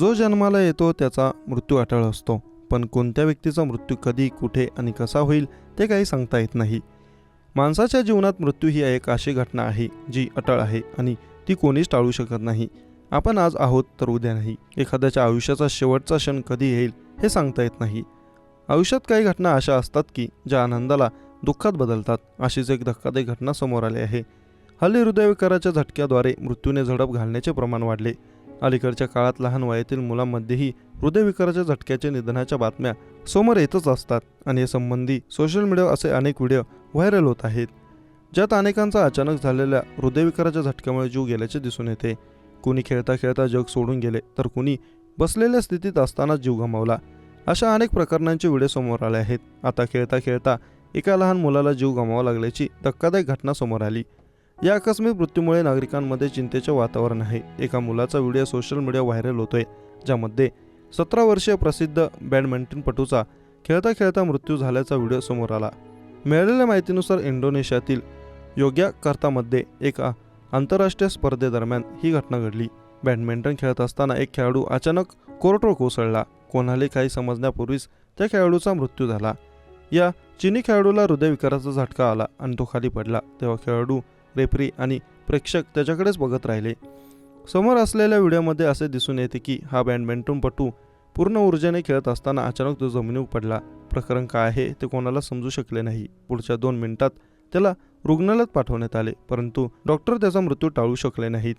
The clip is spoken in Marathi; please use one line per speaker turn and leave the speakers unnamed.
जो जन्माला येतो त्याचा मृत्यू अटळ असतो पण कोणत्या व्यक्तीचा मृत्यू कधी कुठे आणि कसा होईल ते काही सांगता येत नाही. माणसाच्या जीवनात मृत्यू ही एक अशी घटना आहे जी अटळ आहे आणि ती कोणीच टाळू शकत नाही. आपण आज आहोत तर उद्या नाही. एखाद्याच्या आयुष्याचा शेवटचा क्षण कधी येईल हे सांगता येत नाही. आयुष्यात काही घटना अशा असतात की ज्या आनंदाला दुःखात बदलतात अशीच एक धक्कादायक घटना समोर आली आहे. हल्ली हृदयविकाराच्या झटक्याद्वारे मृत्यूने झडप घालण्याचे प्रमाण वाढले. अलीकडच्या काळात लहान वयातील मुलांमध्येही हृदयविकाराच्या झटक्याच्या निधनाच्या बातम्या समोर येतच असतात आणि या संबंधी सोशल मीडियावर असे अनेक व्हिडिओ व्हायरल होत आहेत. ज्यात अनेकांचा अचानक झालेल्या हृदयविकाराच्या झटक्यामुळे जीव गेल्याचे दिसून येते. कुणी खेळता खेळता जग सोडून गेले तर कुणी बसलेल्या स्थितीत असताना जीव गमावला. अशा अनेक प्रकरणांचे व्हिडिओ समोर आले आहेत. आता खेळता खेळता एका लहान मुलाला जीव गमावा लागल्याची धक्कादायक घटना समोर आली. या आकस्मिक मृत्यूमुळे नागरिकांमध्ये चिंतेचे वातावरण आहे. एका मुलाचा व्हिडिओ सोशल मीडिया व्हायरल होतोय ज्यामध्ये सतरा वर्षीय प्रसिद्ध बॅडमिंटनपटूचा खेळता खेळता मृत्यू झाल्याचा व्हिडिओ समोर आला. मिळालेल्या माहितीनुसार इंडोनेशियातील योग्याकर्तामध्ये एका आंतरराष्ट्रीय स्पर्धेदरम्यान ही घटना घडली. बॅडमिंटन खेळत असताना एक खेळाडू अचानक कोर्टवर कोसळला. कोणाला काही समजण्यापूर्वीच त्या खेळाडूचा मृत्यू झाला. या चिनी खेळाडूला हृदयविकाराचा झटका आला आणि तो खाली पडला. तेव्हा खेळाडू रेफरी आणि प्रेक्षक त्याच्याकडेच बघत राहिले. समोर असलेल्या व्हिडिओमध्ये असे दिसून येते की हा बॅडमिंटनपटू पूर्ण ऊर्जेने खेळत असताना अचानक तो जमिनीवर पडला. प्रकरण काय आहे ते कोणाला समजू शकले नाही. पुढच्या दोन मिनिटात त्याला रुग्णालयात पाठवण्यात आले परंतु डॉक्टर त्याचा मृत्यू टाळू शकले नाहीत.